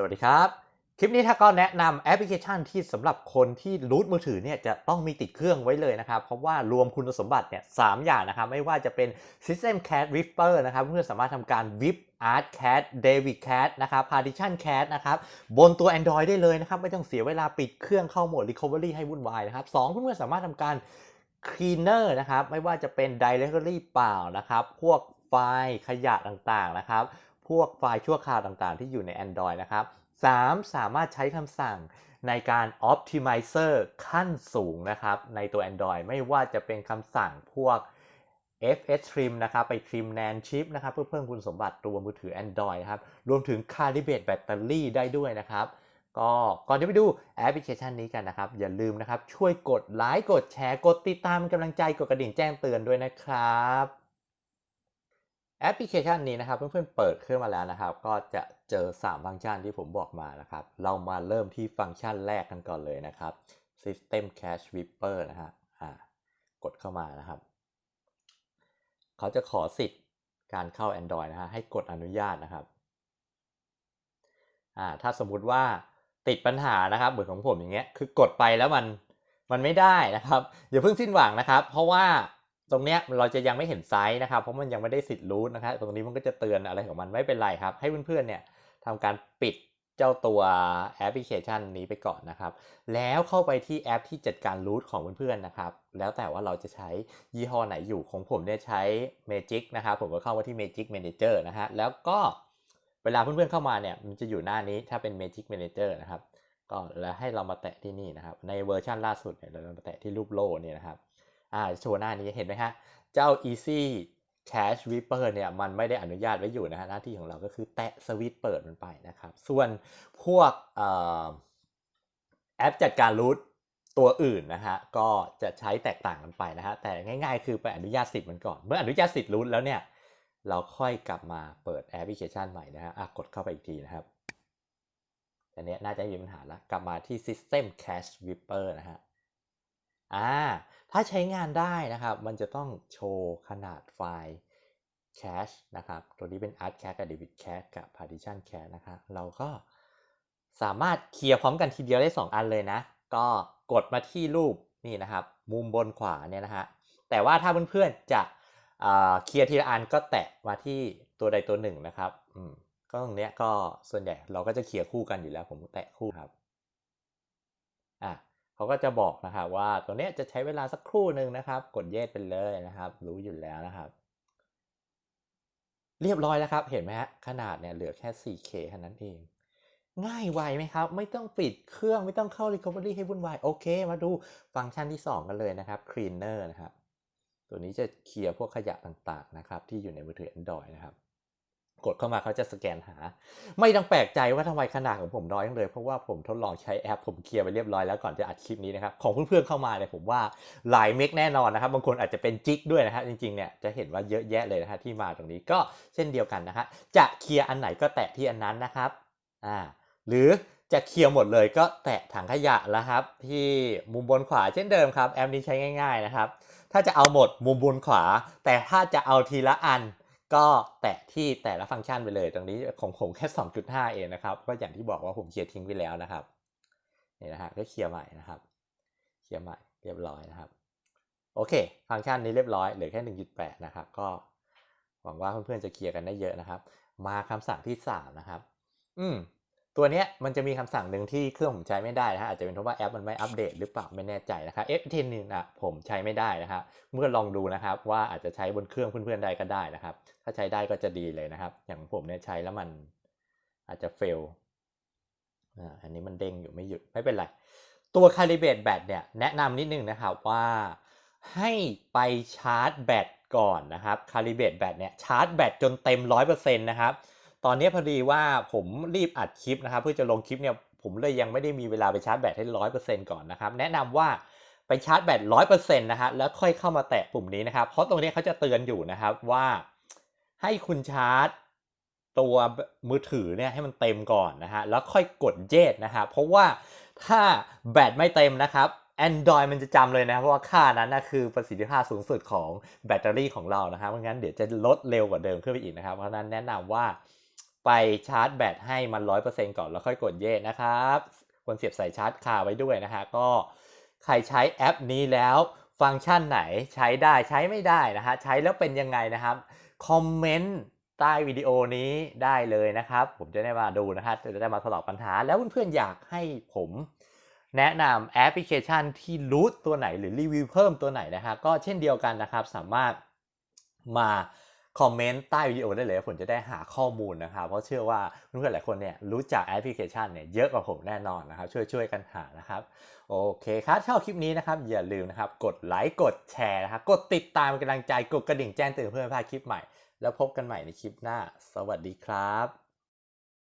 สวัสดีครับ คลิปนี้ถ้าก็แนะนำแอปพลิเคชันที่สำหรับคนที่รูทมือถือเนี่ยจะต้องมีติดเครื่องไว้เลยนะครับ เพราะว่ารวมคุณสมบัติเนี่ยสามอย่างนะครับ ไม่ว่าจะเป็น System Cat Whisper นะครับ เพื่อสามารถทำการ Whip Art Cat David Cat นะครับ Partition Cat นะครับ บนตัว Android ได้เลยนะครับ ไม่ต้องเสียเวลาปิดเครื่องเข้าโหมด Recovery ให้วุ่นวายนะครับสองเพื่อนๆสามารถทำการ Cleaner นะครับ ไม่ว่าจะเป็น Directory เปล่านะครับ พวกไฟล์ขยะต่างๆนะครับ พวกไฟล์ชั่วคราวต่างๆ ที่อยู่ใน Android นะครับ 3. สามารถใช้คำสั่งในการ Optimizer ขั้นสูงนะครับ ในตัว Android ไม่ว่าจะเป็นคำสั่งพวก FS Trim นะครับ ไป trim NAND chip นะครับ เพื่อเพิ่มคุณสมบัติตัวมือถือ Android นะครับ รวมถึง Calibrate แบตเตอรี่ได้ด้วยนะครับ ก็ก่อนที่ไปดูแอปพลิเคชันนี้กันนะครับ อย่าลืมนะครับ ช่วยกดไลค์ กดแชร์ กดติดตามกำลังใจ กดกระดิ่งแจ้งเตือนด้วยนะครับ แอปพลิเคชันนี้นะครับ เพื่อนๆเปิดขึ้นมาแล้วนะครับ ก็จะเจอ 3 ฟังก์ชันที่ผมบอกมานะครับ เรามาเริ่มที่ฟังก์ชันแรกกันก่อนเลยนะครับ System Cache Whisper นะฮะอ่ากดเข้ามานะครับ เขาจะขอสิทธิ์การเข้า Android นะฮะให้กดอนุญาตนะครับอ่าถ้าสมมุติว่าติดปัญหานะครับเหมือนของผมอย่างเงี้ยคือกดไปแล้วมันมันไม่ได้นะครับอย่าเพิ่งสิ้นหวังนะครับ เพราะว่า ตรงเนี้ยเราจะยังไม่เห็นไซส์นะครับ เพราะมันยังไม่ได้สิทธิ์รูทนะครับตรงนี้มันก็จะเตือนอะไรของมันไม่เป็นไรครับ ให้เพื่อนๆเนี่ยทำการปิดเจ้าตัวแอปพลิเคชันนี้ไปก่อนนะครับ แล้วเข้าไปที่แอปที่จัดการรูทของเพื่อนๆนะครับ แล้วแต่ว่าเราจะใช้ยี่ห้อไหนอยู่ของผมเนี่ยใช้ Magic นะครับ ผมก็เข้ามาที่ Magic Manager นะฮะ แล้วก็เวลาเพื่อนๆเข้ามาเนี่ยมันจะอยู่หน้านี้ถ้าเป็น Magic Manager นะครับ ก็แล้วให้เรามาแตะที่นี่นะครับ ในเวอร์ชันล่าสุดเนี่ยเรามาแตะที่รูปโล่เนี่ยนะครับ อ่าโชว์หน้านี้เห็นไหมฮะ เจ้า Easy Cache Whisper เนี่ยมันไม่ได้อนุญาตไว้อยู่นะฮะหน้าที่ของเราก็คือแตะสวิตช์เปิดมันไปนะครับ ส่วนพวกอแอปจัดการรูทตัวอื่นนะฮะก็จะใช้แตกต่างกันไปนะฮะแต่ง่ายๆ คือไปอนุญาตสิทธิ์มันก่อน เมื่ออนุญาตสิทธิ์รูทแล้วเนี่ยเราค่อยกลับมาเปิดแอปพลิเคชันใหม่นะฮะะกดเข้าไปอีกทีนะครับอันนี้น่าจะมีปัญหาแล้วกลับมาที่ System Cache Whisper นะฮะอ่า ถ้าใช้งานได้นะครับ มันจะต้องโชว์ขนาดไฟล์ Cache นะครับ ตัวนี้เป็น Art Cache กับ David Cache กับ Partition Cache นะครับ เราก็สามารถเคลียร์พร้อมกันทีเดียวได้ 2 อันเลยนะ ก็กดมาที่รูปนี่นะครับ มุมบนขวาเนี่ยนะฮะ แต่ว่าถ้าเพื่อนๆจะเคลียร์ทีละอันก็แตะมาที่ตัวใดตัวหนึ่งนะครับอืมก็ตรงเนี้ยก็ส่วนใหญ่เราก็จะเคลียร์คู่กันอยู่แล้วผมแตะคู่ครับ อะ เขาก็จะบอกนะครับว่าตัวเนี้ยจะใช้เวลาสักครู่หนึ่งนะครับ กดเยสไปเลยนะครับ รู้อยู่แล้วนะครับ เรียบร้อยแล้วครับ เห็นไหมฮะขนาดเนี่ยเหลือแค่ 4K เท่านั้นเอง ง่ายไวไหมครับ ไม่ต้องปิดเครื่องไม่ต้องเข้า Recovery ให้วุ่นวายโอเค มาดูฟังก์ชันที่ 2 กันเลยนะครับ Cleaner นะครับตัวนี้จะเคลียร์พวกขยะต่างๆนะครับที่อยู่ในมือถือ Android นะครับ กดเข้ามาเขาจะสแกนหา ไม่ต้องแปลกใจว่าทำไมขนาดของผมน้อยจังเลย เพราะว่าผมทดลองใช้แอปผมเคลียร์ไปเรียบร้อยแล้วก่อนจะอัดคลิปนี้นะครับ ของเพื่อนๆเข้ามาเนี่ยผมว่าหลายเมกแน่นอนนะครับ บางคนอาจจะเป็นจิกด้วยนะครับจริงๆเนี่ยจะเห็นว่าเยอะแยะเลยนะฮะที่มาตรงนี้ก็เช่นเดียวกันนะฮะจะเคลียร์อันไหนก็แตะที่อันนั้นนะครับอ่าหรือจะเคลียร์หมดเลยก็แตะถังขยะแล้วครับ ที่มุมบนขวาเช่นเดิมครับแอปนี้ใช้ง่าย ๆนะครับ ถ้าจะเอาหมดมุมบนขวา แต่ถ้าจะเอาทีละอัน ก็แตะที่แต่ละฟังก์ชันไปเลย ตรงนี้ของผมแค่ 2.5 เองนะครับ ก็อย่างที่บอกว่าผมเคลียร์ทิ้งไปแล้วนะครับนี่นะฮะก็เคลียร์ใหม่นะครับเคลียร์ใหม่เรียบร้อยนะครับโอเค ฟังก์ชันนี้เรียบร้อยเหลือแค่ 1.8 นะครับ ก็หวังว่าเพื่อนๆจะเคลียร์กันได้เยอะนะครับ มาคำสั่งที่ 3 นะครับ อืม ตัวเนี้ยมันจะมีคำสั่งหนึ่งที่เครื่องผมใช้ไม่ได้นะฮะอาจจะเป็นเพราะว่าแอปมันไม่อัปเดตหรือเปล่าไม่แน่ใจนะครับ f 1 0นะผมใช้ไม่ได้นะครับเมื่อลองดูนะครับว่าอาจจะใช้บนเครื่องเพื่อนๆได้ก็ได้นะครับ ถ้าใช้ได้ก็จะดีเลยนะครับ อย่างผมเนี่ยใช้แล้วมันอาจจะเฟลอันนี้มันเด้งอยู่ไม่หยุดไม่เป็นไร ตัว Calibrate แบตเนี่ยแนะนำนิดนึงนะครับว่าให้ไปชาร์จแบตก่อนนะครับ Calibrate แบตเนี่ยชาร์จแบตจนเต็ม 100%นะครับ ตอนนี้พอดีว่าผมรีบอัดคลิปนะครับเพื่อจะลงคลิปเนี่ยผมเลยยังไม่ได้มีเวลาไปชาร์จแบตให้ร้อยเปอร์เซ็นต์ก่อนนะครับ แนะนำว่าไปชาร์จแบตร้อยเปอร์เซ็นต์นะฮะแล้วค่อยเข้ามาแตะปุ่มนี้นะครับ เพราะตรงนี้เขาจะเตือนอยู่นะครับว่าให้คุณชาร์จ ตัวมือถือเนี่ยให้มันเต็มก่อนนะฮะแล้วค่อยกดเยสนะฮะเพราะว่าถ้าแบตไม่เต็มนะครับ Android มันจะจำเลยนะเพราะว่าค่านั้นนะคือประสิทธิภาพสูงสุดของแบตเตอรี่ของเรานะครับเพราะงั้นเดี๋ยวจะลดเร็วกว่าเดิมขึ้นไปอีกนะครับ เพราะนั้นแนะนำว่า ไปชาร์จแบตให้มัน 100%ก่อนแล้วค่อยกดเยสนะครับควรเสียบสายชาร์จคาไว้ด้วยนะฮะก็ใครใช้แอปนี้แล้วฟังก์ชันไหนใช้ได้ใช้ไม่ได้นะฮะใช้แล้วเป็นยังไงนะครับคอมเมนต์ใต้วิดีโอนี้ได้เลยนะครับ ผมจะได้มาดูนะครับจะได้มาตอบปัญหา แล้วเพื่อนๆอยากให้ผมแนะนำแอปพลิเคชันที่รูทตัวไหนหรือรีวิวเพิ่มตัวไหนนะฮะก็เช่นเดียวกันนะครับ สามารถมา คอมเมนต์ใต้วิดีโอได้เลยผมจะได้หาข้อมูลนะครับ เพราะเชื่อว่าเพื่อนๆหลายคนเนี่ยรู้จักแอปพลิเคชันเนี่ยเยอะกว่าผมแน่นอนนะครับช่วยช่วยๆกันหานะครับ โอเคครับชอบคลิปนี้นะครับ อย่าลืมนะครับกดไลค์กดแชร์นะครับกดติดตามกำลังใจกดกระดิ่งแจ้งเตือนเพื่อนพลาดคลิปใหม่ แล้วพบกันใหม่ในคลิปหน้า สวัสดีครับ